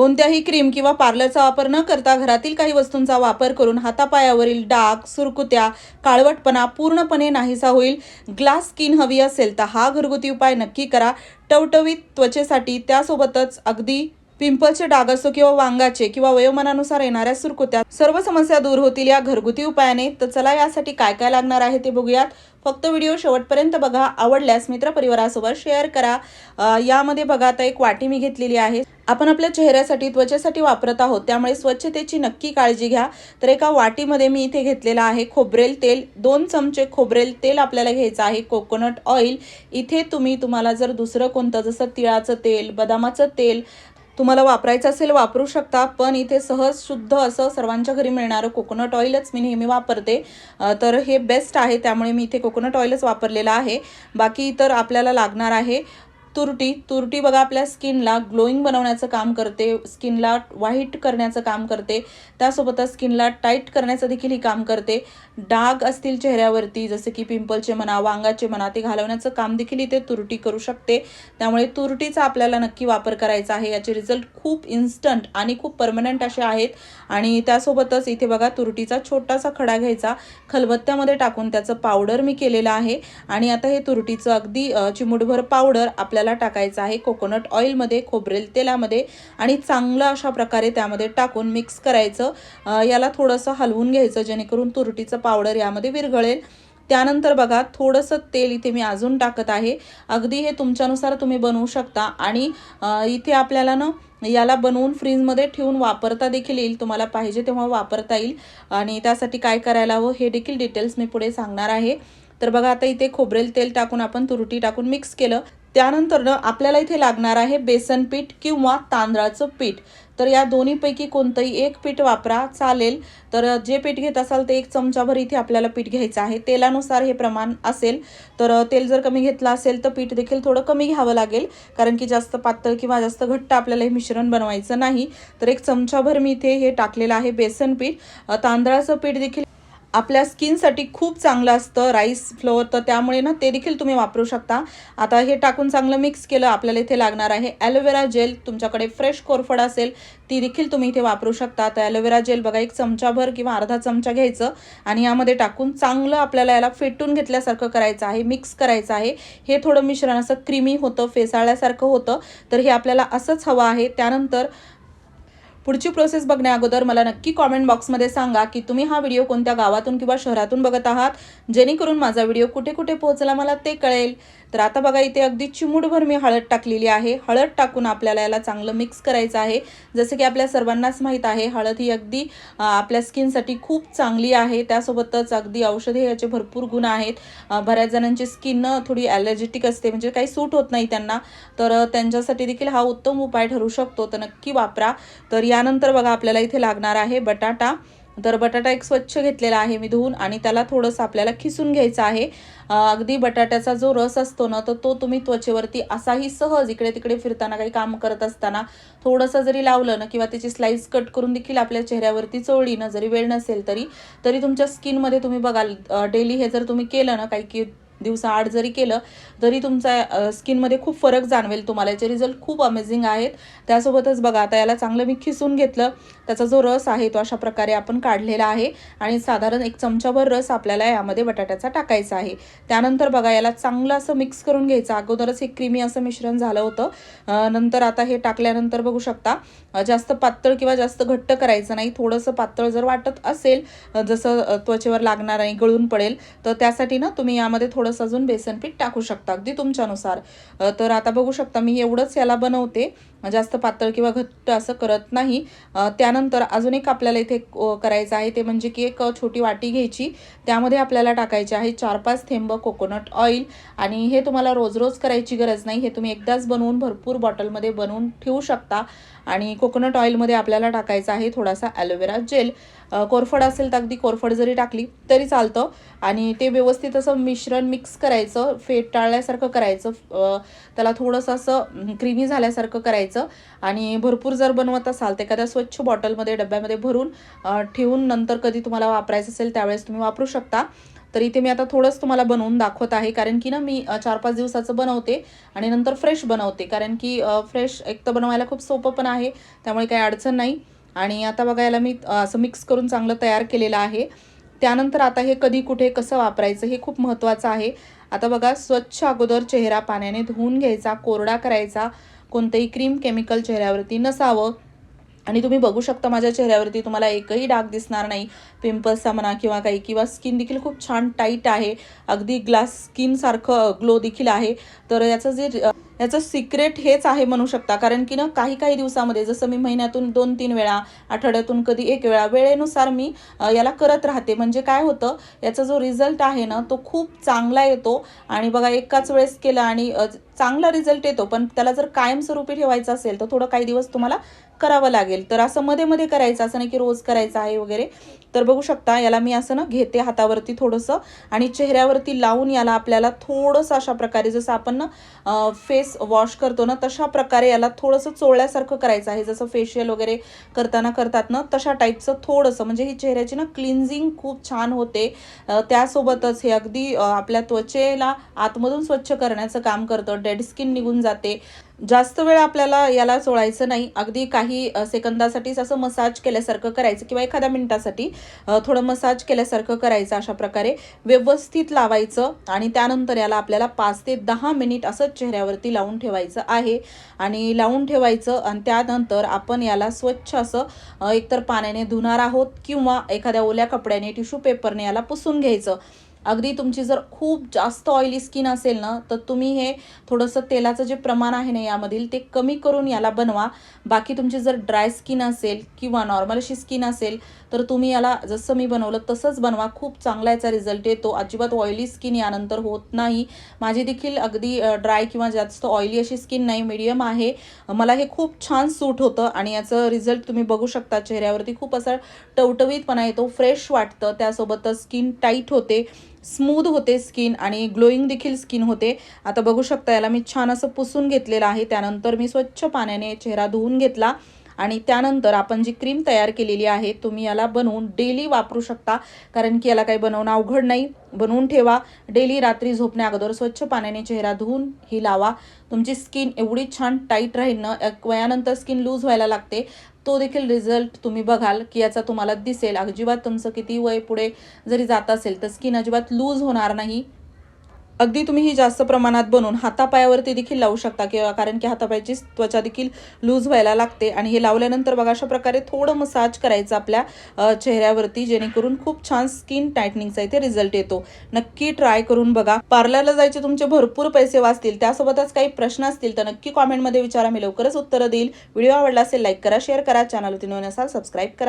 कोणत्याही क्रीम किंवा पार्लरचा वापर न करता घरातील काही वस्तूंचा वापर करून हातापायावरील डाग सुरकुत्या काळवटपणा पूर्णपणे नाहीसा होईल. ग्लास स्किन हवी असेल तर हा घरगुती उपाय नक्की करा. टवटवीत त्वचेसाठी त्यासोबतच अगदी पिंपलचे डाग असो किंवा वांगाचे किंवा वयोमानानुसार येणाऱ्या सुरकुत्या सर्व समस्या दूर होतील या घरगुती उपायाने. तर चला यासाठी काय काय लागणार आहे ते बघूयात. फक्त व्हिडिओ शेवटपर्यंत बघा. आवडल्यास मित्रपरिवारासोबत शेअर करा. यामध्ये बघा आता एक वाटी मी घेतलेली आहे. आपण आपल्या चेहऱ्यासाठी त्वचेसाठी वापरत आहोत. त्यामुळे स्वच्छतेची नक्की काळजी घ्या. तर एका वाटीमध्ये मी इथे घेतलेलं आहे खोबरेल तेल. दोन चमचे खोबरेल तेल आपल्याला घ्यायचं आहे. Coconut oil. इथे तुम्ही तुम्हाला जर दुसरं कोणतं जसं तिळाचं तेल बदामाचं तेल तुम्हाला वापरायचं असेल वापरू शकता पण इथे सहज शुद्ध असं सर्वांच्या घरी मिळणारं कोकोनट ऑइलच मी नेहमी वापरते. तर हे बेस्ट आहे त्यामुळे मी इथे कोकोनट ऑइलच वापरलेलं आहे. बाकी इतर आपल्याला लागणार आहे. तुरटी. तुरटी बघा आपल्या स्किनला ग्लोईंग बनवण्याचं काम करते स्किनला व्हाईट करण्याचं काम करते त्यासोबतच स्किनला टाईट करण्याचं देखील ही काम करते. डाग असतील चेहऱ्यावरती जसे की पिंपलचे म्हणा वांगाचे म्हणा ते घालवण्याचं काम देखील इथे तुरटी करू शकते. त्यामुळे तुरटीचा आपल्याला नक्की वापर करायचा आहे. याचे रिझल्ट खूप इन्स्टंट आणि खूप परमनंट असे आहेत. आणि त्यासोबतच इथे बघा तुरटीचा छोटासा खडा घ्यायचा. खलबत्त्यामध्ये टाकून त्याचं पावडर मी केलेलं आहे. आणि आता हे तुरटीचं अगदी चिमुटभर चिमूटभर पावडर आपल्याला टाकायचं आहे. कोकोनट ऑइलमध्ये खोबरेल तेलामध्ये आणि चांगलं अशा प्रकारे त्यामध्ये टाकून मिक्स करायचं. याला थोडंसं हलवून घ्यायचं जेणेकरून तुरटीचं पावडर यामध्ये विरघळेल. त्यानंतर बघा थोडंसं तेल इथे मी अजून टाकत आहे. अगदी हे तुमच्यानुसार तुम्ही बनवू शकता. आणि इथे आपल्याला ना याला बनवून फ्रीजमध्ये ठेवून वापरता देखील येईल. तुम्हाला पाहिजे तेव्हा वापरता येईल. आणि त्यासाठी काय करायला हवं हे देखील डिटेल्स मी पुढे सांगणार आहे. तर बघा आता इथे खोबरेल तेल टाकून आपण तुरटी टाकून मिक्स केलं. त्यानंतरनं आपल्याला इथे लागणार आहे बेसन पीठ किंवा तांदळाचं पीठ. तर या दोन्हीपैकी कोणतंही एक पीठ वापरा चालेल. तर जे पीठ घेत असाल ते एक चमचाभर इथे आपल्याला पीठ घ्यायचं आहे. तेलानुसार हे प्रमाण असेल. तर तेल जर कमी घेतलं असेल तर पीठ देखील थोडं कमी घ्यावं लागेल. कारण की जास्त पातळ किंवा जास्त घट्ट आपल्याला हे मिश्रण बनवायचं नाही. तर एक चमचाभर मी इथे हे टाकलेलं आहे बेसन पीठ. तांदळाचं पीठ देखील आपल्या स्किनसाठी खूप चांगलं असतं राईस फ्लोअर तर त्यामुळे ना ते देखील तुम्ही वापरू शकता. आता हे टाकून चांगलं मिक्स केलं आपल्याला इथे लागणार आहे ॲलोवेरा जेल तुमच्याकडे फ्रेश कोरफड असेल ती देखील तुम्ही इथे वापरू शकता. तर ॲलोवेरा जेल बघा एक चमचाभर किंवा अर्धा चमचा घ्यायचं आणि यामध्ये टाकून चांगलं आपल्याला याला फेटून घेतल्यासारखं करायचं आहे मिक्स करायचं आहे. हे थोडं मिश्रण असं क्रीमी होतं फेसाळल्यासारखं होतं. तर हे आपल्याला असंच हवं आहे. त्यानंतर पुढची प्रोसेस बघण्या अगोदर मला नक्की कॉमेंट बॉक्समध्ये सांगा की तुम्ही हा व्हिडिओ कोणत्या गावातून किंवा शहरातून बघत आहात? जेणेकरून माझा व्हिडिओ कुठे कुठे पोहोचला मला ते कळेल. तर आता बघा इथे अगदी चिमूटभर मी हळद टाकलेली आहे. हळद टाकून आपल्याला याला चांगलं मिक्स करायचं आहे. जसं की आपल्या सर्वांनाच माहीत आहे हळद ही अगदी आपल्या स्किनसाठी खूप चांगली आहे. त्यासोबतच अगदी औषधे याचे भरपूर गुण आहेत. बऱ्याच जणांची स्किन थोडी ॲलर्जेटिक असते म्हणजे काही सूट होत नाही त्यांना. तर त्यांच्यासाठी देखील हा उत्तम उपाय ठरू शकतो. तर नक्की वापरा. तर यानंतर बघा आपल्याला इथे लागणार आहे बटाटा. तर बटाटा एक स्वच्छ घेतलेला आहे मी धुवून आणि त्याला थोडंसं आपल्याला खिसून घ्यायचं आहे. अगदी बटाट्याचा जो रस असतो ना तर तो तुम्ही त्वचेवरती असाही सहज इकडे तिकडे फिरताना काही काम करत असताना थोडंसं जरी लावलं ना किंवा त्याची स्लाईस कट करून देखील आपल्या चेहऱ्यावरती चोळली ना जरी वेळ नसेल तरी तरी तुमच्या स्किनमध्ये तुम्ही बघाल डेली हे जर तुम्ही केलं ना काही की दिवसाआड जरी केलं तरी तुमचा स्किनमध्ये खूप फरक जाणवेल तुम्हाला. याचे रिझल्ट खूप अमेझिंग आहेत. त्यासोबतच बघा आता याला चांगलं मी खिसून घेतलं. त्याचा जो रस आहे तो अशा प्रकारे आपण काढलेला आहे. आणि साधारण एक चमचाभर रस आपल्याला यामध्ये बटाट्याचा टाकायचा आहे. त्यानंतर बघा याला चांगलं असं मिक्स करून घ्यायचं. अगोदरच हे क्रीमी असं मिश्रण झालं होतं. नंतर आता हे टाकल्यानंतर बघू शकता जास्त पातळ किंवा जास्त घट्ट करायचं नाही. थोडंसं पातळ जर वाटत असेल जसं त्वचेवर लागणार नाही गळून पडेल तर त्यासाठी ना तुम्ही यामध्ये थोडं थोडंसं अजून बेसन पीठ टाकू शकता. अगदी तुमच्यानुसार. तर आता बघू शकता मी एवढंच याला बनवते. जास्त पातळ किंवा घट्ट असं करत नाही. त्यानंतर अजून एक आपल्याला इथे करायचं आहे ते म्हणजे की एक छोटी वाटी घ्यायची. त्यामध्ये आपल्याला टाकायचे आहे चार पाच थेंब कोकोनट ऑइल आणि हे तुम्हाला रोज रोज करायची गरज नाही. हे तुम्ही एकदाच बनवून भरपूर बॉटलमध्ये बनवून ठेवू शकता. आणि कोकोनट ऑइलमध्ये आपल्याला टाकायचा आहे थोडासा ॲलोवेरा जेल कोरफड असेल तर अगदी कोरफड जरी टाकली तरी चालतं. आणि ते व्यवस्थित असं मिश्रण मिक्स करायचं. फेटाळल्यासारखं करायचं. त्याला थोडंसं असं क्रीमी झाल्यासारखं करायचं. आणि भरपूर जर बनवत असाल तर एखाद्या स्वच्छ बॉटलमध्ये डब्यामध्ये भरून ठेवून नंतर कधी तुम्हाला वापरायचं असेल त्यावेळेस तुम्ही वापरू शकता. तर इथे मी आता थोडंच तुम्हाला बनवून दाखवत आहे. कारण की ना मी चार पाच दिवसाचं बनवते आणि नंतर फ्रेश बनवते. कारण की फ्रेश एक तर बनवायला खूप सोपं पण आहे त्यामुळे काही अडचण नाही. आणि आता बघायला मी असं मिक्स करून चांगलं तयार केलेलं आहे. त्यानंतर आता हे कधी कुठे कसं वापरायचं हे खूप महत्त्वाचं आहे. आता बघा स्वच्छ अगोदर चेहरा पाण्याने धुवून घ्यायचा कोरडा करायचा. कोणतंही क्रीम केमिकल चेहऱ्यावरती नसावं. आणि तुम्ही बघू शकता माझ्या चेहऱ्यावरती तुम्हाला एकही डाग दिसणार नाही. पिंपल्सचा म्हणा किंवा काही किंवा स्किन देखील खूप छान टाईट आहे. अगदी ग्लास स्किनसारखं ग्लो देखील आहे. तर याचं जे याचं सिक्रेट हेच आहे म्हणू शकता. कारण की ना काही काही दिवसामध्ये जसं मी महिन्यातून दोन तीन वेळा आठवड्यातून कधी एक वेळा वेळेनुसार मी याला करत राहते. म्हणजे काय होतं याचा जो रिझल्ट आहे ना तो खूप चांगला येतो. आणि बघा एकाच वेळेस केला आणि चांगला रिझल्ट येतो. पण त्याला जर कायमस्वरूपी ठेवायचं असेल तर थोडं काही दिवस तुम्हाला करावं लागेल. तर असं मध्ये मध्ये करायचं असं नाही की रोज करायचं आहे वगैरे. तर बघू शकता याला मी असं ना घेते हातावरती थोडंसं. आणि चेहऱ्यावरती लावून याला आपल्याला थोडंसं अशा प्रकारे जसं आपण ना फेस वॉश करतो ना तशा प्रकारे याला थोडंसं चोळल्यासारखं करायचं आहे. जसं फेशियल वगैरे करताना करतात ना तशा टाईपचं थोडंसं म्हणजे ही चेहऱ्याची ना क्लिन्झिंग खूप छान होते. त्यासोबतच हे अगदी आपल्या त्वचेला आतमधून स्वच्छ करण्याचं काम करतं. डेड स्किन निघून जाते. जास्त वेळ आपल्याला याला चोळायचं नाही. अगदी काही सेकंदासाठीच असं मसाज केल्यासारखं करायचं किंवा एखाद्या मिनिटासाठी थोडं मसाज केल्यासारखं करायचं अशा प्रकारे व्यवस्थित लावायचं आणि त्यानंतर याला आपल्याला पाच ते दहा मिनिट असं चेहऱ्यावरती लावून ठेवायचं आहे. आणि लावून ठेवायचं आणि त्यानंतर आपण याला स्वच्छ असं एकतर पाण्याने धुणार आहोत किंवा एखाद्या ओल्या कपड्याने टिश्यू पेपरने याला पुसून घ्यायचं. अगदी तुमची जर खूप जास्त ऑइली स्किन असेल ना तर तुम्ही हे थोडंसं तेलाचं जे प्रमाण आहे ना यामधील ते कमी करून याला बनवा. बाकी तुमची जर ड्राय स्किन असेल किंवा नॉर्मल अशी स्किन असेल तर तुम्ही याला जसं मी बनवलं तसंच बनवा. खूप चांगला याचा रिझल्ट येतो. अजिबात ऑइली स्किन यानंतर होत नाही. माझी देखील अगदी ड्राय किंवा जास्त ऑइली अशी स्किन नाही मीडियम आहे. मला हे खूप छान सूट होतं आणि याचं रिझल्ट तुम्ही बघू शकता. चेहऱ्यावरती खूप असा टवटवीतपणा येतो फ्रेश वाटतं. त्यासोबतच स्किन टाईट होते. स्मूद होते स्किन आणि ग्लोईंग देखील स्किन होते. आता बघू शकता याला मी छान असं पुसून घेतलेलं आहे. त्यानंतर मी स्वच्छ पाण्याने चेहरा धुवून घेतला आणि त्यानंतर आपण जी क्रीम तयार केलेली आहे तुम्ही याला बनवून डेली वापरू शकता. कारण की याला काही बनवणं अवघड नाही. बनवून ठेवा. डेली रात्री झोपण्या अगोदर स्वच्छ पाण्याने चेहरा धुवून ही लावा. तुमची स्किन एवढी छान टाईट राहील ना वयानंतर स्किन लूज व्हायला लागते. तो देखील रिझल्ट तुम्ही बघाल की याचा तुम्हाला दिसेल. अजिबात तुमचं किती वय पुढे जरी जात असेल तर स्किन अजिबात लूज होणार नाही. अगदी तुम्ही ही जास्त प्रमाणात बनवून हातापायावरती देखील लावू शकता किंवा कारण की हातापायाची त्वचा देखील लूज व्हायला लागते आणि हे लावल्यानंतर बघा अशा प्रकारे थोडं मसाज करायचं आपल्या चेहऱ्यावरती जेणेकरून खूप छान स्किन टायटनिंगचा इथे रिझल्ट येतो. नक्की ट्राय करून बघा. पार्लरला जायचे तुमचे भरपूर पैसे वाचतील. त्यासोबतच काही प्रश्न असतील तर नक्की कॉमेंटमध्ये विचारा. मी लवकरच उत्तरं देईल. व्हिडिओ आवडला असेल लाईक करा शेअर करा. चॅनल नवीन असाल सबस्क्राईब करा.